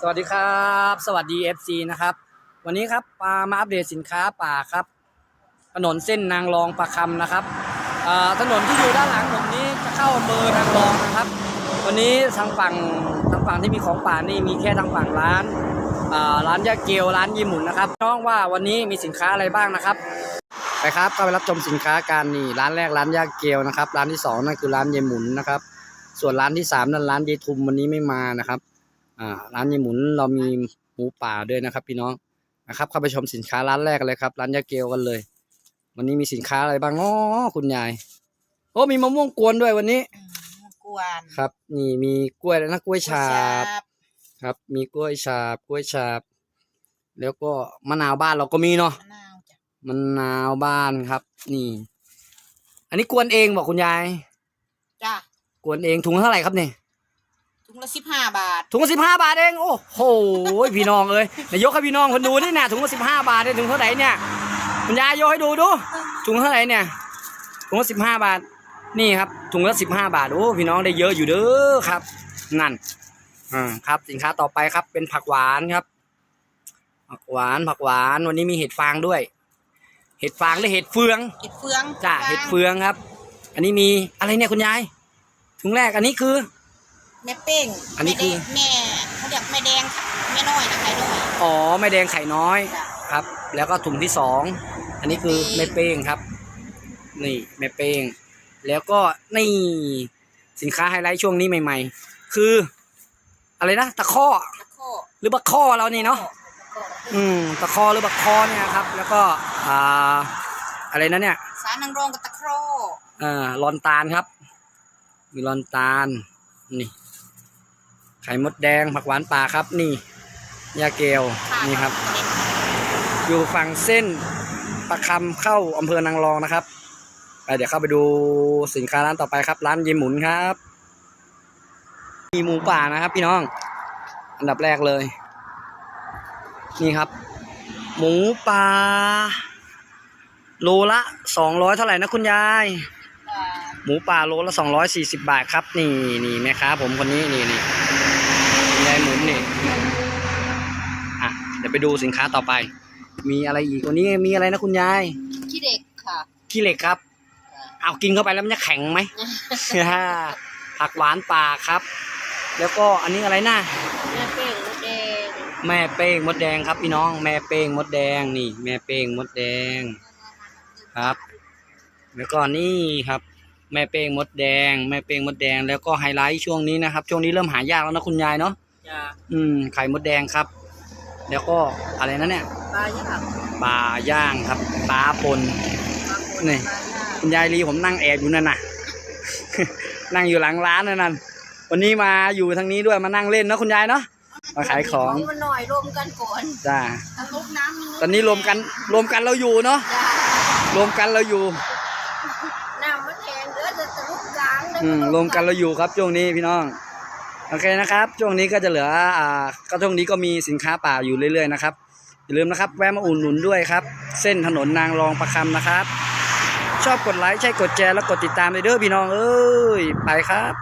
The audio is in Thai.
สวัสดีครับ สวัสดี FC นะครับ วันนี้ครับมามาอัปเดตสินค้าป่าครับ ถนนเส้นนางรองประคำนะครับถนนที่อยู่ด้านหลังผมนี้จะเข้าอำเภอนางรองนะครับ วันนี้ทางฝั่งทางฝั่งที่มีของป่านี่มีแค่ทางฝั่งร้านร้านยาเกียวร้านยีหมุนนะครับน้องว่าวันนี้มีสินค้าอะไรบ้างนะครับ ไปครับเข้าไปรับชมสินค้ากันนี่ร้านแรกร้านยาเกียวนะครับ ร้านที่สองนั่นคือร้านยายหมุนนะครับ ส่วนร้านที่สามนั่นร้านยายทุมวันนี้ไม่มานะครับ อ่าร้านยายหมุนเรามีหมูป่าด้วยนะครับ พี่น้องนะครับเข้าไปชมสินค้าร้านแรกเลยครับ ร้านยาเกลกันเลย วันนี้มีสินค้าอะไรบ้างอ๋อคุณยายโอ้มีมะม่วงกวนด้วยวันนี้อืมกวนครับ นี่มีกล้วยแล้วนะกล้วยฉาบบครับ มีกล้วยฉาบกล้วยฉาบ แล้วก็มะนาวบ้านเราก็มีเนาะมะนาวจ้ะมะนาวบ้านครับ นี่ อันนี้กวนเองบอกคุณยายจ้ะกวนเองถุงเท่าไหร่ครับเนี่ย ถุงละสิบห้าบาท ถุงละสิบห้าบาทเองโอ้โหพี่น้องเอ้ยนายยกให้พี่น้องคนดูนี่นะถุงละสิบห้าบาทเนี่ยถุงเท่าไหร่เนี่ยคุณยายโยกให้ดูดูถุงเท่าไหร่เนี่ยถุงละสิบห้าบาท นี่ครับถุงละสิบห้าบาทโอ้พี่น้องได้เยอะอยู่เด้อครับ นั่นอ่าครับ สินค้าต่อไปครับ เป็นผักหวานครับ ผักหวานผักหวานวันนี้มีเห็ดฟางด้วย เห็ดฟางหรือเห็ดเฟืองเห็ดเฟืองจ้าเห็ดเฟืองครับ อันนี้มีอะไรเนี่ยคุณยายถุงแรกอันนี้คือ แม่เป้งอันนี้คือ แม่เขาเรียกแม่แดงค่ะแม่น้อยนะไข่น้อย อ๋อแม่แดงไข่น้อยจ้ะ ครับ แล้วก็ถุงที่สองอันนี้คือแม่แม่เป้เป้งงครับ นี่แม่เป้ง แล้วก็นี่สินค้าไฮไลท์ช่วงนี้ใหม่ ๆ คือ อะไรนะตะข้อตะโคหรือบักข้อเรานี่เนาะ ตะโคอืมตะข้อหรือบักข้อเนี่ยครับ แล้วก็อ่าอะไรนะเนี่ยสารนางรองกับตะโครเอ่อลอนตาลครับ มีลอนตาลนี่ ไข่มดแดงผักหวานป่าครับ นี่ยาเกลค่ะนี่ครับเด็ดอยู่ฝั่งเส้นประคำเข้าอำเภอนางรองนะครับไปเดี๋ยวเข้าไปดูสินค้าร้านต่อไปครับ ร้านยีหมุนครับ มีหมูป่านะครับ พี่น้อง อันดับแรกเลย นี่ครับ หมูป่าโลละสองร้อยเท่าไหร่นะคุณยายอ่าหมูป่าโลละสองร้อยสี่สิบาทครับ นี่นี่แม่ค้าผมคนนี้นี่นี่ คุณยายหมุนนี่อะเดี๋ยวไปดูสินค้าต่อไป มีอะไรอีกวันนี้มีอะไรนะคุณยายขี้เด็กค่ะขี้เหล็กครับ เอากินเข้าไปแล้วมันจะแข็งไหม ผักหวานป่าครับ แล้วก็อันนี้อะไรนะแม่เป้งมดแดงแม่เป้งมดแดงครับพี่น้อง แม่เป้งมดแดงนี่ แม่เป้งมดแดง ครับ แล้วก็นี่ครับแม่เป้งมดแดง แม่เป้งมดแดงแล้วก็ไฮไลท์ช่วงนี้นะครับ ช่วงนี้เริ่มหายากแล้วนะคุณยายเนาะจ้ะ อืมไข่มดแดงครับ แล้วก็อะไรนะเนี่ยปลาย่างปลาย่างครับปลาปนนี่คุณยายลีผมนั่งแอบอยู่นั่นน่ะ นั่งอยู่หลังร้านนั่นน่ะวันนี้มาอยู่ทางนี้ด้วยมานั่งเล่นเนอะคุณยายเนาะมาขายของมันหน่อยรวมกันก่อนจ้าเอาลูกน้ำมันตอนนี้รวมกันรวมกันเราอยู่เนาะจ้ะรวมกันเราอยู่น้ำมันแทงเด้อจะตะลุกกลางเลยอืมรวมกันเราอยู่ครับช่วงนี้พี่น้อง โอเคนะครับ ช่วงนี้ก็จะเหลืออ่าก็ช่วงนี้ก็มีสินค้าป่าอยู่เรื่อยๆนะครับอย่าลืมนะครับแวะมาอุ่นหนุนด้วยครับ เส้นถนนนางรองประคำนะครับ ชอบกดไลค์ใช่กดแชร์แล้วกดติดตามไปเด้อพี่น้องเอ้ยไปครับ